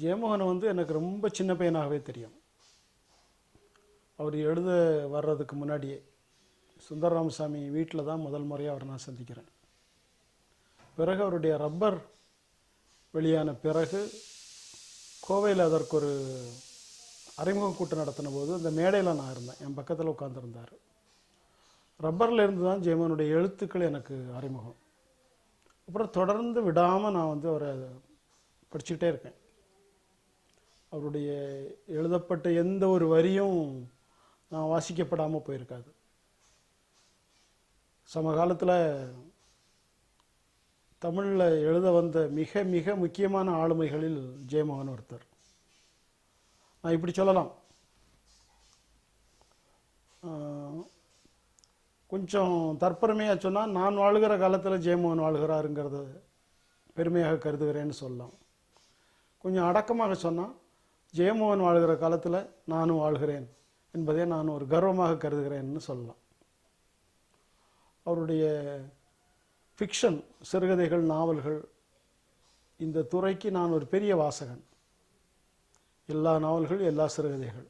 ஜெயமோகன் வந்து எனக்கு ரொம்ப சின்ன பையனாகவே தெரியும். அவர் எழுத வர்றதுக்கு முன்னாடியே சுந்தரராமசாமி வீட்டில் தான் முதல் முறையாக அவரை நான் சந்திக்கிறேன். பிறகு அவருடைய ரப்பர் வெளியான பிறகு கோவையில் அதற்கு ஒரு அறிமுக கூட்டம் நடத்தின போது அந்த மேடையில் நான் இருந்தேன். என் பக்கத்தில் உட்காந்துருந்தார் ரப்பரில் இருந்து தான் ஜெயமோகனுடைய எழுத்துக்கள் எனக்கு அறிமுகம். அப்புறம் தொடர்ந்து விடாமல் நான் வந்து அவரை படிச்சுக்கிட்டே இருக்கேன். அவருடைய எழுதப்பட்ட எந்த ஒரு வரியும் நான் வாசிக்கப்படாமல் போயிருக்காது. சமகாலத்தில் தமிழில் எழுத வந்த மிக மிக முக்கியமான ஆளுமைகளில் ஜெயமோகன் ஒருத்தர். நான் இப்படி சொல்லலாம். கொஞ்சம் தற்பெருமையாக சொன்னால் நான் வாழுகிற காலத்தில் ஜெயமோகன் வாழ்கிறாருங்கிறத பெருமையாக கருதுகிறேன்னு சொல்லலாம். கொஞ்சம் அடக்கமாக சொன்னால் ஜெயமோகன் வாழ்கிற காலத்தில் நானும் வாழ்கிறேன் என்பதை நான் ஒரு கர்வமாக கருதுகிறேன்னு சொல்லலாம். அவருடைய ஃபிக்ஷன் சிறுகதைகள் நாவல்கள் இந்த துறைக்கு நான் ஒரு பெரிய வாசகன். எல்லா நாவல்கள் எல்லா சிறுகதைகள்.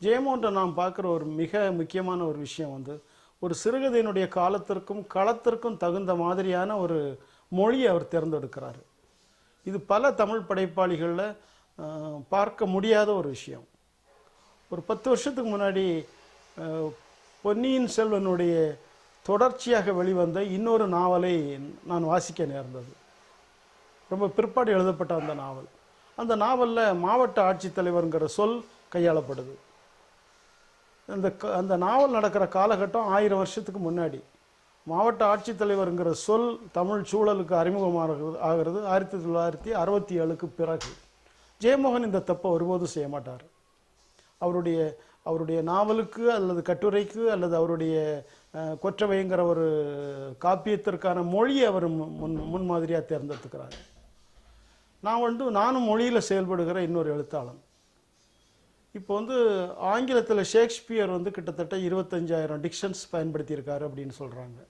ஜெயமோகன்ட்ட நாம் பார்க்குற ஒரு மிக முக்கியமான ஒரு விஷயம் வந்து ஒரு சிறுகதையினுடைய காலத்திற்கும் களத்திற்கும் தகுந்த மாதிரியான ஒரு மொழியை அவர் தேர்ந்தெடுக்கிறார். இது பல தமிழ் படைப்பாளிகளில் பார்க்க முடியாத ஒரு விஷயம். ஒரு பத்து வருஷத்துக்கு முன்னாடி பொன்னியின் செல்வனுடைய தொடர்ச்சியாக வெளிவந்த இன்னொரு நாவலை நான் வாசிக்க நேர்ந்தது. ரொம்ப பிற்பாடு எழுதப்பட்ட அந்த நாவல். அந்த நாவலில் மாவட்ட ஆட்சித்தலைவருங்கிற சொல் கையாளப்படுது. அந்த க- அந்த நாவல் நடக்கிற காலகட்டம் ஆயிரம் வருஷத்துக்கு முன்னாடி. மாவட்ட ஆட்சித்தலைவருங்கிற சொல் தமிழ் சூழலுக்கு அறிமுகமாகிறது ஆகிறது ஆயிரத்தி தொள்ளாயிரத்தி அறுபத்தி ஏழுக்கு பிறகு. ஜெயமோகன் இந்த தப்பை ஒருபோதும் செய்ய மாட்டார். அவருடைய அவருடைய நாவலுக்கு அல்லது கட்டுரைக்கு அல்லது அவருடைய கொற்றவைங்கிற ஒரு காப்பியத்திற்கான மொழியை அவர் முன் முன்- முன்மாதிரியாக தேர்ந்தெடுத்துக்கிறார். நான் வந்து நானும் மொழியில் செயல்படுகிற இன்னொரு எழுத்தாளன். இப்போ வந்து ஆங்கிலத்தில் ஷேக்ஸ்பியர் வந்து கிட்டத்தட்ட இருபத்தஞ்சாயிரம் டிக்ஷன்ஸ் பயன்படுத்தியிருக்காரு அப்படின்னு சொல்கிறாங்க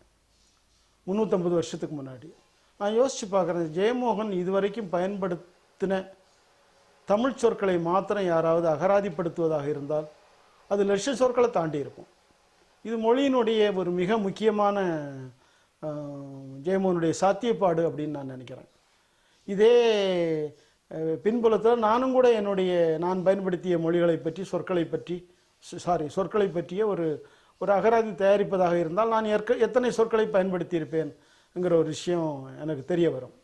முந்நூற்றம்பது வருஷத்துக்கு முன்னாடி. நான் யோசித்து பார்க்குறேன் ஜெயமோகன் இதுவரைக்கும் பயன்படுத்தின தமிழ் சொற்களை மாத்திரம் யாராவது அகராதிப்படுத்துவதாக இருந்தால் அது லட்ச சொற்களை தாண்டி இருக்கும். இது மொழியினுடைய ஒரு மிக முக்கியமான ஜெயமோனுடைய ஜெயமோகனுடைய சாத்தியப்பாடு அப்படின்னு நான் நினைக்கிறேன். இதே பின்புலத்தில் நானும் கூட என்னுடைய நான் பயன்படுத்திய மொழிகளை பற்றி சொற்களை பற்றி சாரி சொற்களை பற்றிய ஒரு ஒரு அகராதி தயாரிப்பதாக இருந்தால் நான் எற்க எத்தனை சொற்களை பயன்படுத்தியிருப்பேன்ங்கிற ஒரு விஷயம் எனக்கு தெரிய வரும்.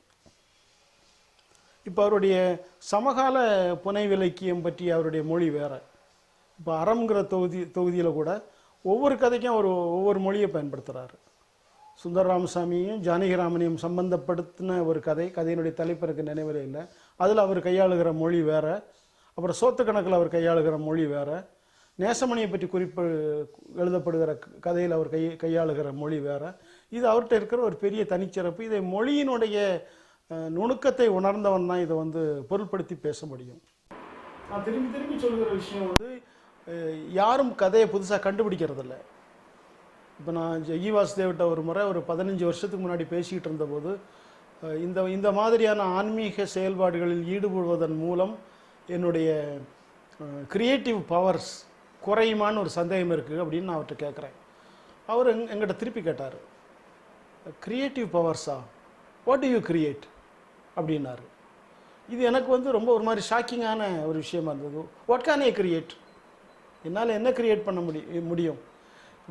இப்போ அவருடைய சமகால புனை விலக்கியம் பற்றி அவருடைய மொழி வேறு. இப்போ அறம்ங்கிற தொகுதி தொகுதியில் கூட ஒவ்வொரு கதைக்கும் அவர் ஒவ்வொரு மொழியை பயன்படுத்துகிறாரு சுந்தர ராமசாமியும் ஜானகிராமனையும் சம்பந்தப்படுத்தின ஒரு கதை கதையினுடைய தலைப்பு எனக்கு நினைவிலே இல்லை. அதில் அவர் கையாளுகிற மொழி வேறு. அப்புறம் சோத்து கணக்கில் அவர் கையாளுகிற மொழி வேறு. நேசமணியை பற்றி குறிப்பு எழுதப்படுகிற க- கதையில் அவர் கை கையாளுகிற மொழி வேறு. இது அவர்கிட்ட இருக்கிற ஒரு பெரிய தனிச்சிறப்பு. இதை மொழியினுடைய நுணுக்கத்தை உணர்ந்தவன் தான் இதை வந்து பொருள்படுத்தி பேச முடியும். நான் திரும்பி திரும்பி சொல்கிற விஷயம் வந்து யாரும் கதையை புதுசாக கண்டுபிடிக்கிறதில்ல. இப்போ நான் ஜெகி வாசுதேவிட்ட ஒரு முறை ஒரு பதினஞ்சு வருஷத்துக்கு முன்னாடி பேசிக்கிட்டு இருந்தபோது இந்த இந்த மாதிரியான ஆன்மீக செயல்பாடுகளில் ஈடுபடுவதன் மூலம் என்னுடைய கிரியேட்டிவ் பவர்ஸ் குறையுமான்னு ஒரு சந்தேகம் இருக்குது அப்படின்னு நான் அவர்கிட்ட கேட்குறேன் அவர் எங் எங்கிட்ட திருப்பி கேட்டார் கிரியேட்டிவ் பவர்ஸா வாட் டு யூ கிரியேட் அப்படின்னாரு. இது எனக்கு வந்து ரொம்ப ஒரு மாதிரி ஷாக்கிங்கான ஒரு விஷயமா இருந்தது. வாட் கேன் ஏ கிரியேட் என்னால் என்ன கிரியேட் பண்ண முடியும் முடியும்?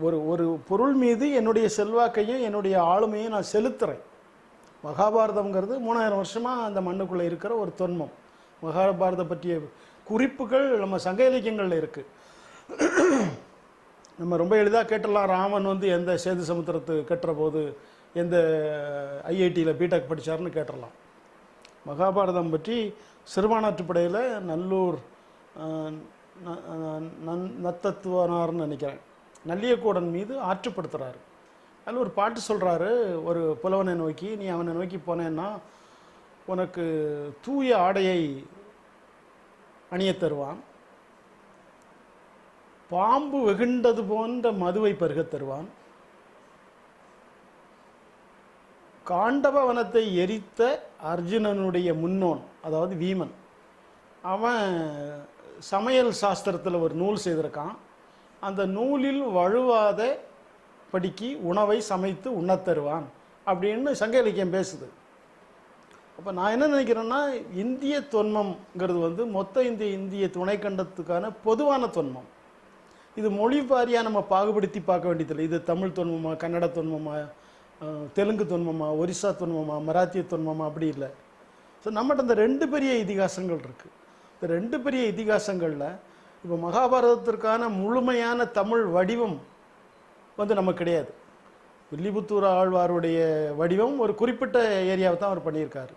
ஒரு ஒரு பொருள் மீது என்னுடைய செல்வாக்கையும் என்னுடைய ஆளுமையும் நான் செலுத்துகிறேன் மகாபாரதம்ங்கிறது மூணாயிரம் வருஷமாக அந்த மண்ணுக்குள்ளே இருக்கிற ஒரு தொன்மம். மகாபாரதம் பற்றிய குறிப்புகள் நம்ம சங்க இலக்கியங்களில் இருக்குது நம்ம ரொம்ப எளிதாக கேட்டலாம் ராமன் வந்து எந்த சேது சமுத்திரத்து கட்டுற போது எந்த ஐஐடியில் பிடெக் படிச்சாருன்னு கேட்டுடலாம். மகாபாரதம் பற்றி சிறுபானாற்றுப்படையில் நல்லூர் நன்- நத்தத்துவனார்னு நினைக்கிறேன். நல்லியக்கூடன் மீது ஆற்றுப்படுத்துகிறாரு அதில் ஒரு பாட்டு சொல்கிறாரு ஒரு புலவனை நோக்கி நீ அவனை நோக்கி போனேன்னா உனக்கு தூய ஆடையை அணியத் தருவான். பாம்பு வெகுண்டது போன்ற மதுவை பருகத் தருவான். காண்டவ வனத்தை எரித்த அர்ஜுனனுடைய முன்னோன் அதாவது வீமன் அவன் சமையல் சாஸ்திரத்தில் ஒரு நூல் செய்திருக்கான். அந்த நூலில் வழுவாத படிக்கு உணவை சமைத்து உண்ணத் தருவான் அப்படின்னு சங்க இலக்கியம் பேசுது. அப்போ நான் என்ன நினைக்கிறேன்னா இந்திய தொன்மம்ங்கிறது வந்து மொத்த இந்திய இந்திய துணைக்கண்டத்துக்கான பொதுவான தொன்மம். இது மொழி வாரியாக நம்ம பாகுபடுத்தி பார்க்க வேண்டியதில்லை. இது தமிழ் தொன்மமாக கன்னட தொன்மமா தெலுங்கு தொன்மமா ஒரிசா தொன்மமா மராத்திய தொன்மமா அப்படி இல்லை. ஸோ நம்மகிட்ட இந்த ரெண்டு பெரிய இதிகாசங்கள் இருக்குது இந்த ரெண்டு பெரிய இதிகாசங்களில் இப்போ மகாபாரதத்திற்கான முழுமையான தமிழ் வடிவம் வந்து நமக்கு கிடையாது. வில்லிபுத்தூர் ஆழ்வாருடைய வடிவம் ஒரு குறிப்பிட்ட ஏரியாவை தான் அவர் பண்ணியிருக்காரு.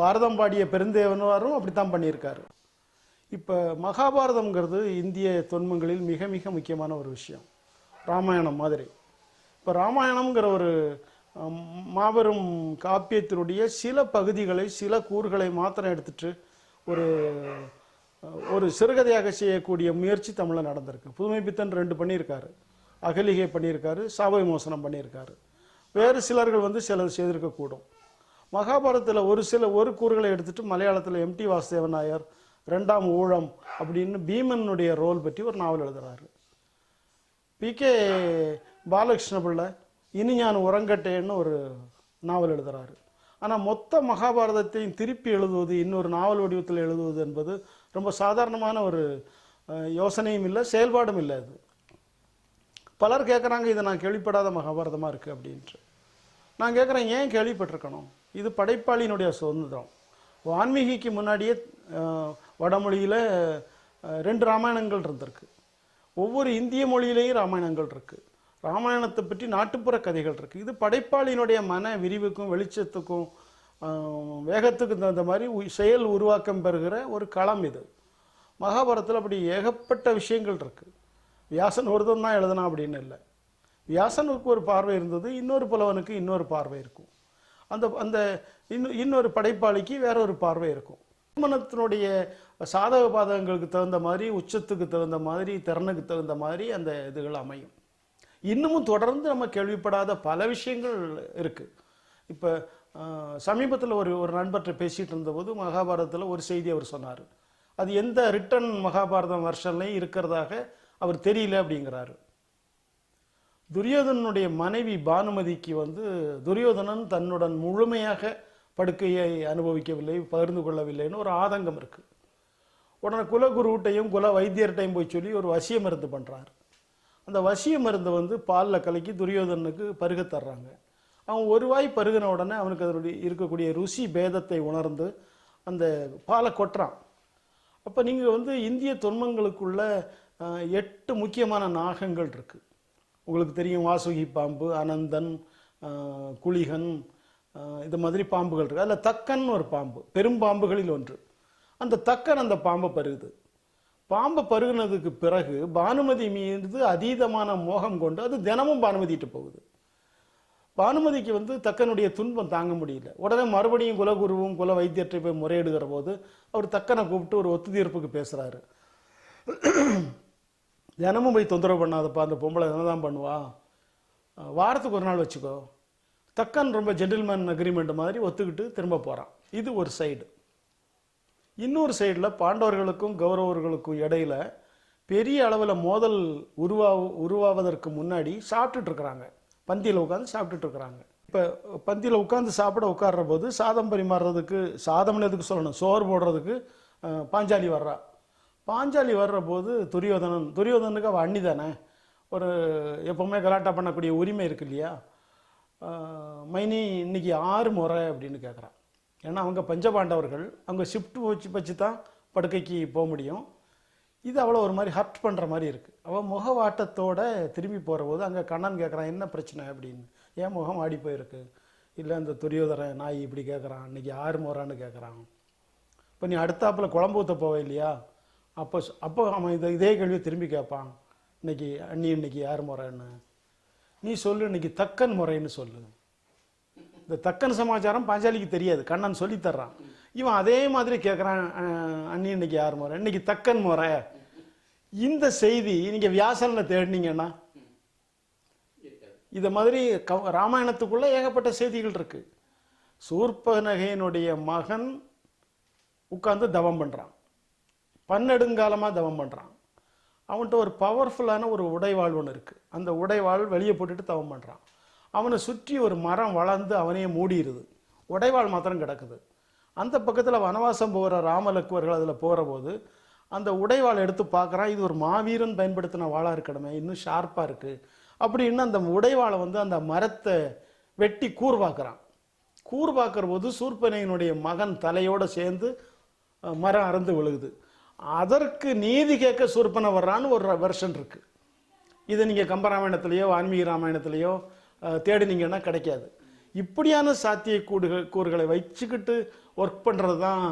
பாரதம் பாடிய பெருந்தேவனாரும் அப்படி தான் பண்ணியிருக்காரு. இப்போ மகாபாரதம்ங்கிறது இந்திய தொன்மங்களில் மிக மிக முக்கியமான ஒரு விஷயம். ராமாயணம் மாதிரி. இப்போ ராமாயணம்ங்கிற ஒரு மாபெரும் காப்பியத்தினுடைய சில பகுதிகளை சில கூறுகளை மாத்திரம் எடுத்துட்டு ஒரு ஒரு சிறுகதையாக செய்யக்கூடிய முயற்சி தமிழில் நடந்திருக்கு. புதுமை பித்தன் ரெண்டு பண்ணியிருக்காரு. அகலிகை பண்ணியிருக்காரு சாப மோசனம் பண்ணியிருக்காரு. வேறு சிலர்கள் வந்து சிலர் செய்திருக்கக்கூடும் மகாபாரதத்தில் ஒரு சில ஒரு கூறுகளை எடுத்துட்டு மலையாளத்தில் எம்டி வாசுதேவன் நாயர் ரெண்டாம் ஊழம் அப்படின்னு பீமனுடைய ரோல் பற்றி ஒரு நாவல் எழுதுகிறாரு பி கே பாலகிருஷ்ண பிள்ளை இனி ஞான் உறங்கட்டேன்னு ஒரு நாவல் எழுதுகிறாரு ஆனால் மொத்த மகாபாரதத்தையும் திருப்பி எழுதுவது இன்னொரு நாவல் வடிவத்தில் எழுதுவது என்பது ரொம்ப சாதாரணமான ஒரு யோசனையும் இல்லை செயல்பாடும் இல்லை அது. பலர் கேட்குறாங்க இதை நான் கேள்விப்படாத மகாபாரதமாக இருக்குது அப்படின்ட்டு. நான் கேட்குறேன் ஏன் கேள்விப்பட்டிருக்கணும்? இது படைப்பாளியினுடைய சுதந்திரம். வான்மீகிக்கு முன்னாடியே வடமொழியில் ரெண்டு ராமாயணங்கள் இருந்திருக்கு. ஒவ்வொரு இந்திய மொழியிலேயும் ராமாயணங்கள் இருக்குது ராமாயணத்தை பற்றி நாட்டுப்புற கதைகள் இருக்குது இது படைப்பாளியினுடைய மன விரிவுக்கும் வெளிச்சத்துக்கும் வேகத்துக்கு தகுந்த மாதிரி செயல் உருவாக்கம் பெறுகிற ஒரு களம் இது. மகாபாரத்தில் அப்படி ஏகப்பட்ட விஷயங்கள் இருக்குது வியாசன் ஒருத்தன் தான் எழுதனா அப்படின்னு இல்லை. வியாசனுக்கு ஒரு பார்வை இருந்தது இன்னொரு புலவனுக்கு இன்னொரு பார்வை இருக்கும். அந்த அந்த இன்னும் இன்னொரு படைப்பாளிக்கு வேற ஒரு பார்வை இருக்கும். திருமணத்தினுடைய சாதக பாதகங்களுக்கு தகுந்த மாதிரி உச்சத்துக்கு தகுந்த மாதிரி திறனுக்கு தகுந்த மாதிரி அந்த இதுகள் அமையும். இன்னமும் தொடர்ந்து நம்ம கேள்விப்படாத பல விஷயங்கள் இருக்குது இப்போ சமீபத்தில் ஒரு ஒரு நண்பர்கிட்ட பேசிகிட்டு இருந்தபோது மகாபாரதத்தில் ஒரு செய்தி அவர் சொன்னார். அது எந்த ரிட்டன் மகாபாரதம் வருஷன்லையும் இருக்கிறதாக அவர் தெரியல அப்படிங்கிறாரு. துரியோதனனுடைய மனைவி பானுமதிக்கு வந்து துரியோதனன் தன்னுடன் முழுமையாக படுக்கையை அனுபவிக்கவில்லை பகிர்ந்து கொள்ளவில்லைன்னு ஒரு ஆதங்கம் இருக்குது உடனே குலகுருட்டையும் குல வைத்தியர்கிட்டையும் போய் சொல்லி ஒரு வசிய மருந்து பண்ணுறாரு அந்த வசிய மருந்தை வந்து பாலில் கலக்கி துரியோதனனுக்கு பருக தர்றாங்க. அவன் ஒரு வாய் பருகின உடனே அவனுக்கு அதனுடைய இருக்கக்கூடிய ருசி பேதத்தை உணர்ந்து அந்த பாலை கொட்டுறான். அப்போ நீங்கள் வந்து இந்திய தொன்மங்களுக்குள்ள எட்டு முக்கியமான நாகங்கள் இருக்குது உங்களுக்கு தெரியும் வாசுகி பாம்பு அனந்தன் குளிகன் இது மாதிரி பாம்புகள் இருக்குது அதில் தக்கன் ஒரு பாம்பு பெரும்பாம்புகளில் ஒன்று. அந்த தக்கன் அந்த பாம்பை பருகுது. பாம்பை பருகுனதுக்கு பிறகு பானுமதி மீது அதீதமான மோகம் கொண்டு அது தினமும் பானுமதிட்டு போகுது. பானுமதிக்கு வந்து தக்கனுடைய துன்பம் தாங்க முடியல. உடனே மறுபடியும் குலகுருவும் குல வைத்தியற்றை போய் முறையிடுகிற போது அவர் தக்கனை கூப்பிட்டு ஒரு ஒத்து தீர்ப்புக்கு பேசுறாரு. தினமும் போய் தொந்தரவு பண்ணாதப்பா அந்த பொம்பளை என்னதான் பண்ணுவா? வாரத்துக்கு ஒரு நாள் வச்சுக்கோ. தக்கன் ரொம்ப ஜென்டில்மேன் அக்ரிமெண்ட் மாதிரி ஒத்துக்கிட்டு திரும்ப போறான். இது ஒரு சைடு இன்னொரு சைடில் பாண்டவர்களுக்கும் கௌரவர்களுக்கும் இடையில பெரிய அளவில் மோதல் உருவா உருவாவதற்கு முன்னாடி சாப்பிட்டுட்ருக்குறாங்க பந்தியில் உட்காந்து சாப்பிட்டுட்ருக்குறாங்க இப்போ பந்தியில் உட்காந்து சாப்பிட உட்கார்ற போது சாதம் பரிமாறுறதுக்கு சாதம்னு எதுக்கு சொல்லணும்? சோறு போடுறதுக்கு பாஞ்சாலி வர்றா. பாஞ்சாலி வர்ற போது துரியோதனன் துரியோதனுக்கு அவள் அண்ணி தானே? ஒரு எப்போவுமே கலாட்டா பண்ணக்கூடிய உரிமை இருக்கு இல்லையா? மைனி இன்னைக்கு ஆறு முறை அப்படின்னு கேட்குறான் ஏன்னா அவங்க பஞ்சபாண்டவர்கள் அவங்க ஷிஃப்ட் வச்சு வச்சு தான் படுக்கைக்கு போக முடியும். இது அவ்வளோ ஒரு மாதிரி ஹர்ட் பண்ணுற மாதிரி இருக்குது அவள் முகவாட்டத்தோட திரும்பி போகிற போது அங்கே கண்ணன் கேட்குறான் என்ன பிரச்சனை? அப்படின்னு. ஏன் முகம் ஆடி போயிருக்கு? இல்லை இந்த துரியோதரன் நாய் இப்படி கேட்குறான் இன்னைக்கு ஆறு முறான்னு கேட்குறான் இப்போ நீ அடுத்தாப்பில் குழம்பு ஊற்ற போவே இல்லையா? அப்போ அப்போ அவன் இதை இதே கேள்வியை திரும்பி கேட்பான் இன்னைக்கு அண்ணி இன்னைக்கு யார் முறைன்னு நீ சொல்லு இன்னைக்கு தக்கன் முறைன்னு சொல்லு. இந்த தக்கன் சமாச்சாரம் பாஞ்சாலிக்கு தெரியாது. கண்ணன் சொல்லித்தர்றான். இவன் அதே மாதிரி கேட்குறான் அண்ணி இன்னைக்கு யார் முறை? இன்னைக்கு தக்கன் முறை. இந்த செய்தி நீங்கள் வியாசனில் தேடினீங்கன்னா இதை மாதிரி க- ராமாயணத்துக்குள்ளே ஏகப்பட்ட செய்திகள் இருக்கு. சூர்பனகையினுடைய மகன் உட்கார்ந்து தவம் பண்ணுறான் பன்னெடுங்காலமாக தவம் பண்ணுறான் அவன்கிட்ட ஒரு பவர்ஃபுல்லான ஒரு உடைவாள் ஒன்று இருக்குது அந்த உடைவாள் வெளியே போட்டுட்டு தவம் பண்ணுறான் அவனை சுற்றி ஒரு மரம் வளர்ந்து அவனையே மூடிடுது. உடைவாள் மாத்திரம் கிடக்குது. அந்த பக்கத்தில் வனவாசம் போகிற ராமலக்குவர்கள் அதில் போகிற போது அந்த உடைவாள் எடுத்து பார்க்குறான் இது ஒரு மாவீரன் பயன்படுத்தின வாழாக இருக்கணுமே இன்னும் ஷார்ப்பாக இருக்குது அப்படின்னு அந்த உடைவாளை வந்து அந்த மரத்தை வெட்டி கூர்வாக்குறான். கூர்வாக்குற போது சூர்பனையினுடைய மகன் தலையோடு சேர்ந்து மரம் அறந்து விழுகுது. அதற்கு நீதி கேட்க சூர்பனை வர்றான்னு ஒரு வெர்ஷன் இருக்குது இது நீங்கள் கம்பராமாயணத்துலேயோ வான்மீக ராமாயணத்திலேயோ தேடினீங்கன்னா கிடைக்காது. இப்படியான சாத்திய கூடுகள் கூறுகளை வச்சுக்கிட்டு ஒர்க் பண்ணுறது தான்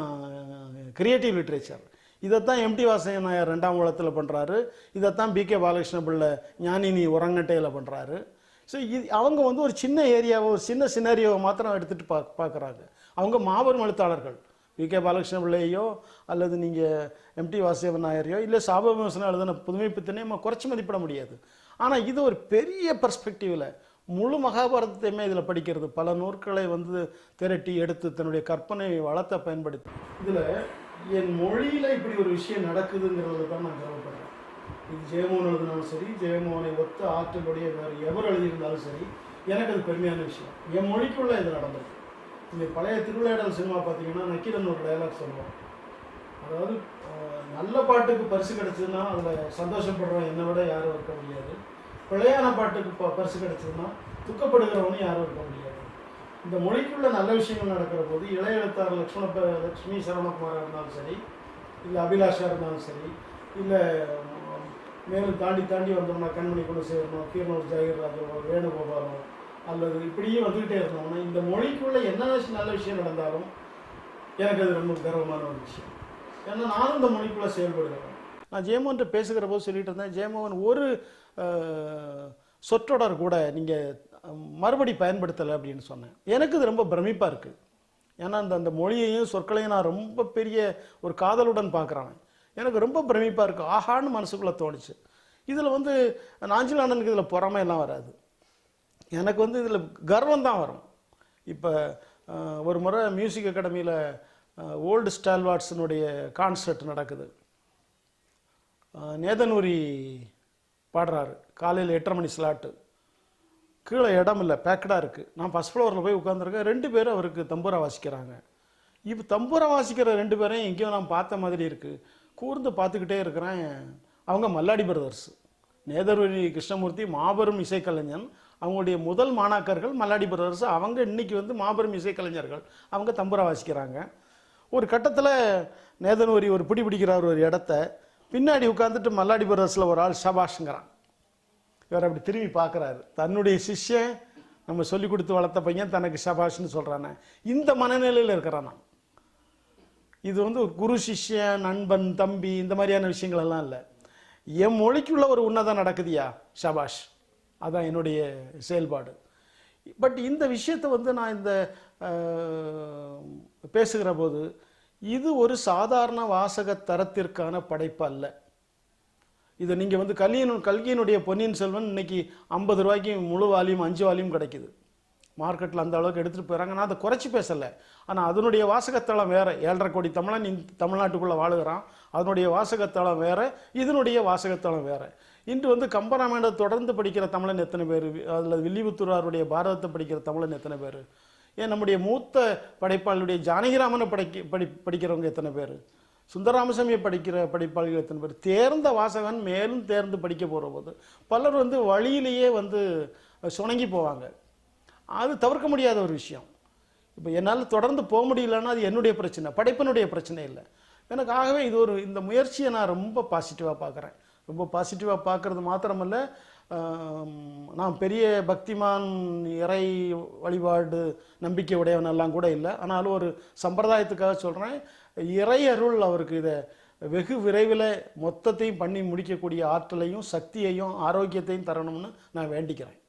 கிரியேட்டிவ் லிட்ரேச்சர் இதைத்தான் எம்டி வாசன் நாயர் ரெண்டாம் உலகத்தில் பண்ணுறாரு இதைத்தான் பிகே பாலகிருஷ்ண பிள்ளை ஞானினி உரங்கட்டையில் பண்ணுறாரு ஸோ இது அவங்க வந்து ஒரு சின்ன ஏரியாவை ஒரு சின்ன சினாரியோவை மாத்திரம் எடுத்துகிட்டு பா பார்க்குறாங்க அவங்க மாபெரும் எழுத்தாளர்கள். வி கே பாலகிருஷ்ண பிள்ளையோ அல்லது நீங்கள் எம்டி வாசுதேவன் நாயரையோ இல்லை சாப எழுதின புதுமை குறைச்சி மதிப்பிட முடியாது. ஆனால் இது ஒரு பெரிய பர்ஸ்பெக்டிவில் முழு மகாபாரதத்தையுமே இதில் படிக்கிறது. பல நூற்களை வந்து திரட்டி எடுத்து தன்னுடைய கற்பனை வளத்தை பயன்படுத்தி. இதில் என் மொழியில் இப்படி ஒரு விஷயம் நடக்குதுங்கிறத தான் நான் கவலைப்படுறேன். இது ஜெயமோகன் எழுதினாலும் சரி ஜெயமோகனை ஒத்த ஆற்றலுடைய வேறு எவர் எழுதியிருந்தாலும் சரி எனக்கு அது பெருமையான விஷயம். என் மொழிக்குள்ளே இது நடந்தது இந்த பழைய திருவிளையாடல் சினிமா பார்த்தீங்கன்னா நக்கீரன் ஒரு டைலாக் சொல்லுவோம் அதாவது நல்ல பாட்டுக்கு பரிசு கிடச்சதுன்னா அதில் சந்தோஷப்படுறவன் என்னை விட யாரும் இருக்க முடியாது. பிழையான பாட்டுக்கு ப பரிசு கிடைச்சதுன்னா துக்கப்படுகிறவனும் யாரும் இருக்க முடியாது. இந்த மொழிக்குள்ள நல்ல விஷயங்கள் நடக்கிற போது இளைய எழுத்தாளர் லக்ஷ்மண லட்சுமி லக்ஷ்மி சரவணகுமாராக இருந்தாலும் சரி இல்லை அபிலாஷா இருந்தாலும் சரி இல்லை மேலும் தாண்டி தாண்டி வந்தோம்னா கண்மணி சேரணும் கீரனூர் ஜாகிர் ராஜாவோ வேணுகோபாலோ அல்லது இப்படியே வந்துக்கிட்டே இருந்தோம்னா இந்த மொழிக்குள்ள என்ன விஷயம் நல்ல விஷயம் நடந்தாலும் எனக்கு அது ரொம்ப கர்வமான ஒரு விஷயம். ஏன்னா நானும் இந்த மொழிக்குள்ளே செயல்படுகிறேன். நான் ஜெயமோகன்ட்டு பேசுகிற போது சொல்லிட்டு இருந்தேன் ஜெயமோகன் ஒரு சொற்றொடர் கூட நீங்கள் மறுபடி பயன்படுத்தலை அப்படின்னு சொன்னேன். எனக்கு இது ரொம்ப பிரமிப்பாக இருக்குது ஏன்னா அந்த அந்த மொழியையும் சொற்களையும் நான் ரொம்ப பெரிய ஒரு காதலுடன் பார்க்குறேன் எனக்கு ரொம்ப பிரமிப்பாக இருக்குது ஆஹான்னு மனசுக்குள்ளே தோணுச்சு. இதில் வந்து நாஞ்சிலானனுக்கு இதில் பொறாமையெல்லாம் வராது. எனக்கு வந்து இதில் கர்வம் தான் வரும். இப்போ ஒரு முறை மியூசிக் அகாடமியில் ஓல்டு ஸ்டால்வாட்ஸினுடைய கான்சர்ட் நடக்குது. நேதனூரி பாடுறாரு. காலையில் எட்டரை மணி ஸ்லாட்டு கீழே இடம் இல்லை பேக்கடாக இருக்குது நான் ஃபஸ்ட் ஃப்ளோரில் போய் உட்காந்துருக்கேன் ரெண்டு பேரும் அவருக்கு தம்பூரா வாசிக்கிறாங்க. இப்போ தம்பூரா வாசிக்கிற ரெண்டு பேரையும் எங்கேயோ நான் பார்த்த மாதிரி இருக்குது கூர்ந்து பார்த்துக்கிட்டே இருக்கிறேன். அவங்க மல்லாடி பிரதர்ஸ் நேதர்வரி கிருஷ்ணமூர்த்தி மாபெரும் இசைக்கலைஞன். அவங்களுடைய முதல் மாணாக்கர்கள் மல்லாடி பிரதர்ஸ் அவங்க இன்றைக்கி வந்து மாபெரும் இசைக்கலைஞர்கள். அவங்க தம்பூரா வாசிக்கிறாங்க. ஒரு கட்டத்தில் நேதன்வரி ஒரு பிடி பிடிக்கிறார் ஒரு இடத்த. பின்னாடி உட்காந்துட்டு மல்லாடி பிரதர்ஸில் ஒரு ஆள் சபாஷ்ங்கிறான். இவர் அப்படி திரும்பி பார்க்குறாரு. தன்னுடைய சிஷ்யன் நம்ம சொல்லி கொடுத்து வளர்த்த பையன் தனக்கு சபாஷ்னு சொல்கிறானே இந்த மனநிலையில் இருக்கிறான் நான் இது வந்து ஒரு குரு சிஷ்யன் நண்பன் தம்பி இந்த மாதிரியான விஷயங்கள் எல்லாம் இல்லை. என் மொழிக்குள்ள ஒரு உன்னதம் நடக்குதியா? ஷபாஷ் அதான் என்னுடைய செயல்பாடு. பட் இந்த விஷயத்தை வந்து நான் இந்த பேசுகிற போது இது ஒரு சாதாரண வாசக தரத்திற்கான படைப்பு அல்ல இதை நீங்கள் வந்து கல்கியின் கல்கியினுடைய பொன்னியின் செல்வன் இன்னைக்கு ஐம்பது ரூபாய்க்கு முழு வாலியும் அஞ்சு வாலியும் கிடைக்குது. மார்க்கெட்டில் அந்த அளவுக்கு எடுத்துகிட்டு போயிறாங்க. நான் அதை குறைச்சி பேசலை. ஆனால் அதனுடைய வாசகத்தளம் வேறு. ஏழரை கோடி தமிழன் தமிழ்நாட்டுக்குள்ளே வாழுகிறான். அதனுடைய வாசகத்தளம் வேறு. இதனுடைய வாசகத்தளம் வேறு. இன்று வந்து கம்பராமாயணத்தை தொடர்ந்து படிக்கிற தமிழன் எத்தனை பேர்? அதில் வில்லிபுத்தூராருடைய பாரதத்தை படிக்கிற தமிழன் எத்தனை பேர்? ஏன் நம்முடைய மூத்த படைப்பாளருடைய ஜானகிராமனை படிக்க படி படிக்கிறவங்க எத்தனை பேர்? சுந்தரராமசாமியை படிக்கிற படிப்பாளிகள் எத்தனை பேர்? தேர்ந்த வாசகன் மேலும் தேர்ந்து படிக்க போகிற போது பலர் வந்து வழியிலேயே வந்து சுணங்கி போவாங்க. அது தவிர்க்க முடியாத ஒரு விஷயம். இப்போ என்னால் தொடர்ந்து போக முடியலன்னா அது என்னுடைய பிரச்சனை படைப்பினுடைய பிரச்சனை இல்லை. எனக்கு ஆகவே இது ஒரு இந்த முயற்சியை நான் ரொம்ப பாசிட்டிவாக பார்க்குறேன். ரொம்ப பாசிட்டிவாக பார்க்குறது மாத்திரமல்ல நான் பெரிய பக்திமான் இறை வழிபாடு நம்பிக்கை உடையவனெல்லாம் கூட இல்லை. ஆனாலும் ஒரு சம்பிரதாயத்துக்காக சொல்கிறேன் இறை அருள் அவருக்கு இதை வெகு விரைவில் மொத்தத்தையும் பண்ணி முடிக்கக்கூடிய ஆற்றலையும் சக்தியையும் ஆரோக்கியத்தையும் தரணும்னு நான் வேண்டிக்கிறேன்.